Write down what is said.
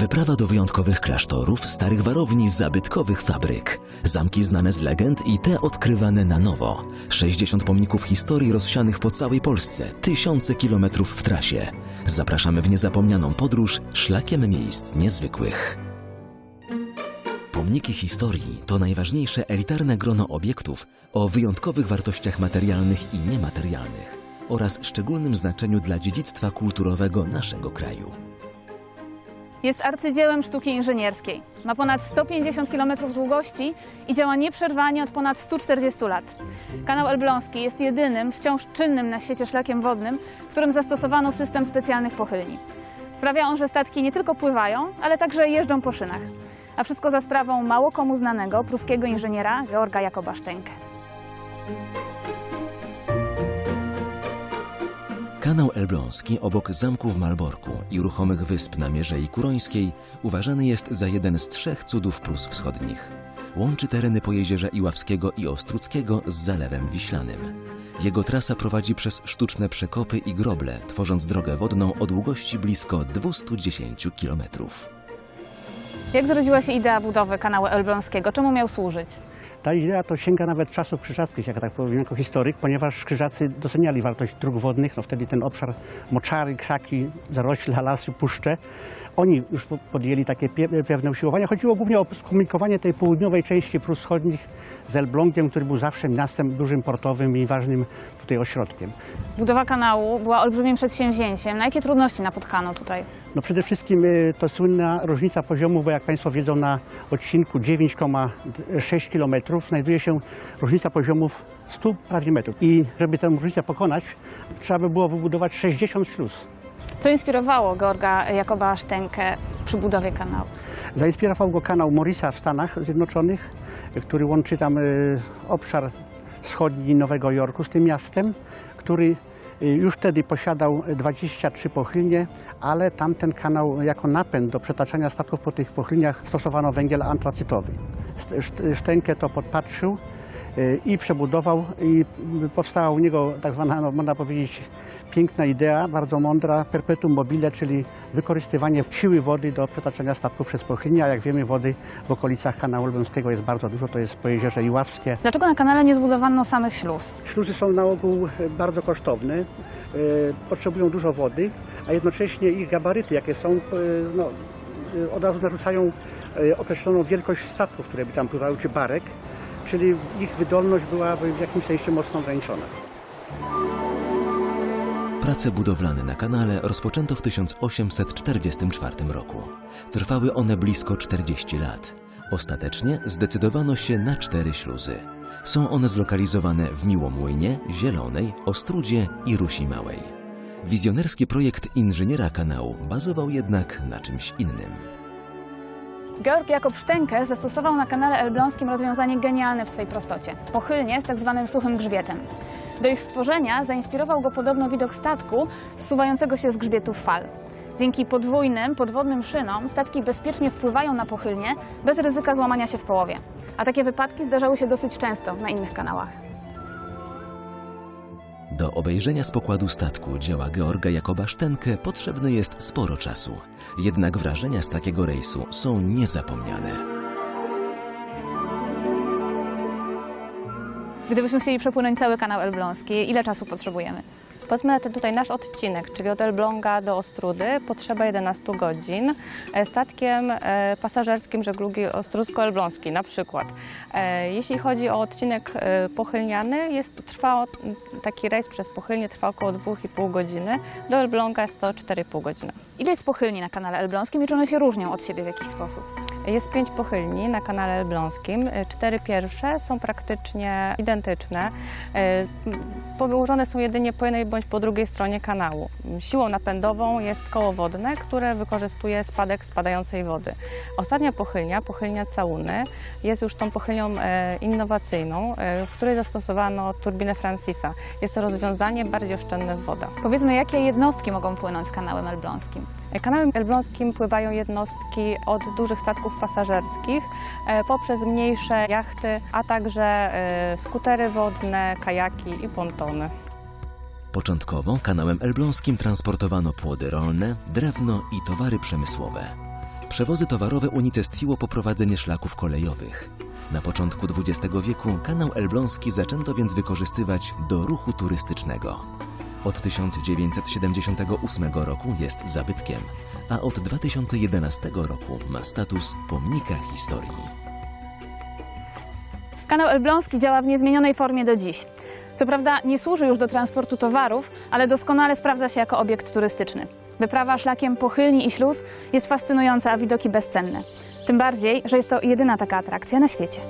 Wyprawa do wyjątkowych klasztorów, starych warowni, zabytkowych fabryk. Zamki znane z legend i te odkrywane na nowo. 60 pomników historii rozsianych po całej Polsce, tysiące kilometrów w trasie. Zapraszamy w niezapomnianą podróż szlakiem miejsc niezwykłych. Pomniki historii to najważniejsze elitarne grono obiektów o wyjątkowych wartościach materialnych i niematerialnych oraz szczególnym znaczeniu dla dziedzictwa kulturowego naszego kraju. Jest arcydziełem sztuki inżynierskiej. Ma ponad 150 km długości i działa nieprzerwanie od ponad 140 lat. Kanał Elbląski jest jedynym wciąż czynnym na świecie szlakiem wodnym, w którym zastosowano system specjalnych pochylni. Sprawia on, że statki nie tylko pływają, ale także jeżdżą po szynach. A wszystko za sprawą mało komu znanego pruskiego inżyniera Georga Jakoba Sztenke. Kanał Elbląski obok zamku w Malborku i ruchomych wysp na Mierzei Kurońskiej uważany jest za jeden z trzech cudów Prus Wschodnich. Łączy tereny Pojezierza Iławskiego i Ostruckiego z Zalewem Wiślanym. Jego trasa prowadzi przez sztuczne przekopy i groble, tworząc drogę wodną o długości blisko 210 kilometrów. Jak zrodziła się idea budowy kanału Elbląskiego? Czemu miał służyć? Ta idea to sięga nawet czasów krzyżackich, jak tak powiem, jako historyk, ponieważ krzyżacy doceniali wartość dróg wodnych, no wtedy ten obszar moczary, krzaki, zarośla, lasy, puszcze. Oni już po- podjęli takie pewne usiłowania. Chodziło głównie o skomunikowanie tej południowej części Prus Wschodnich z Elblągiem, który był zawsze miastem dużym portowym i ważnym tutaj ośrodkiem. Budowa kanału była olbrzymim przedsięwzięciem. Na jakie trudności napotkano tutaj? No przede wszystkim y, to słynna różnica poziomu, bo jak Państwo wiedzą na odcinku 9,6 km znajduje się różnica poziomów 100 prawie metrów. I żeby tę różnicę pokonać, trzeba by było wybudować 60 śluz. Co inspirowało Georga Jakoba Sztenkę przy budowie kanału? Zainspirował go kanał Morrisa w Stanach Zjednoczonych, który łączy tam y, obszar wschodni Nowego Jorku z tym miastem, który już wtedy posiadał 23 pochylnie, ale tamten kanał jako napęd do przetaczania statków po tych pochylniach stosowano węgiel antracytowy. Sztenkę to podpatrzył i przebudował i powstała u niego tak zwana, no, można powiedzieć, piękna idea, bardzo mądra, perpetuum mobile, czyli wykorzystywanie siły wody do przetaczania statków przez pochylnie, a jak wiemy wody w okolicach kanału Elbląskiego jest bardzo dużo, to jest Pojezierze Iławskie. Dlaczego na kanale nie zbudowano samych śluz? Śluzy są na ogół e, bardzo kosztowne, e, potrzebują dużo wody, a jednocześnie ich gabaryty, jakie są, e, no, od razu narzucają określoną wielkość statków, które by tam pływały, czy barek, czyli ich wydolność byłaby w jakimś sensie mocno ograniczona. Prace budowlane na kanale rozpoczęto w 1844 roku. Trwały one blisko 40 lat. Ostatecznie zdecydowano się na cztery śluzy. Są one zlokalizowane w Miłomłynie, Zielonej, Ostrudzie i Rusi Małej. Wizjonerski projekt inżyniera kanału bazował jednak na czymś innym. Georg Jakob Sztenke zastosował na kanale elbląskim rozwiązanie genialne w swej prostocie. Pochylnie z tak zwanym suchym grzbietem. Do ich stworzenia zainspirował go podobno widok statku zsuwającego się z grzbietów fal. Dzięki podwójnym, podwodnym szynom statki bezpiecznie wpływają na pochylnie bez ryzyka złamania się w połowie. A takie wypadki zdarzały się dosyć często na innych kanałach. Do obejrzenia z pokładu statku dzieła Georga Jakoba Sztenkę potrzebne jest sporo czasu. Jednak wrażenia z takiego rejsu są niezapomniane. Gdybyśmy chcieli przepłynąć cały kanał elbląski, ile czasu potrzebujemy? Powiedzmy tutaj nasz odcinek, czyli od Elbląga do Ostrudy, potrzeba 11 godzin. E, Statkiem e, pasażerskim żeglugi Ostrucko-Elbląskiej na przykład. E, Jeśli chodzi o odcinek pochylniany, jest, trwa, taki rejs przez pochylnię trwa około 2,5 godziny. Do Elbląga jest to 4,5 godziny. Ile jest pochylni na kanale elbląskim i czy one się różnią od siebie w jakiś sposób? Jest pięć pochylni na kanale elbląskim. E, Cztery pierwsze są praktycznie identyczne. E, Położone są jedynie po jednej bądź po drugiej stronie kanału. Siłą napędową jest koło wodne, które wykorzystuje spadek spadającej wody. Ostatnia pochylnia, pochylnia Całuny, jest już tą pochylnią e, innowacyjną, w której zastosowano turbinę Francisa. Jest to rozwiązanie bardziej oszczędne w wodach. Powiedzmy, jakie jednostki mogą płynąć kanałem elbląskim? Kanałem elbląskim pływają jednostki od dużych statków pasażerskich e, poprzez mniejsze jachty, a także e, skutery wodne, kajaki i pontony. Początkowo kanałem elbląskim transportowano płody rolne, drewno i towary przemysłowe. Przewozy towarowe unicestwiło poprowadzenie szlaków kolejowych. Na początku XX wieku kanał elbląski zaczęto więc wykorzystywać do ruchu turystycznego. Od 1978 roku jest zabytkiem, a od 2011 roku ma status pomnika historii. Kanał Elbląski działa w niezmienionej formie do dziś. Co prawda nie służy już do transportu towarów, ale doskonale sprawdza się jako obiekt turystyczny. Wyprawa szlakiem Pochylni i Śluz jest fascynująca, a widoki bezcenne. Tym bardziej, że jest to jedyna taka atrakcja na świecie.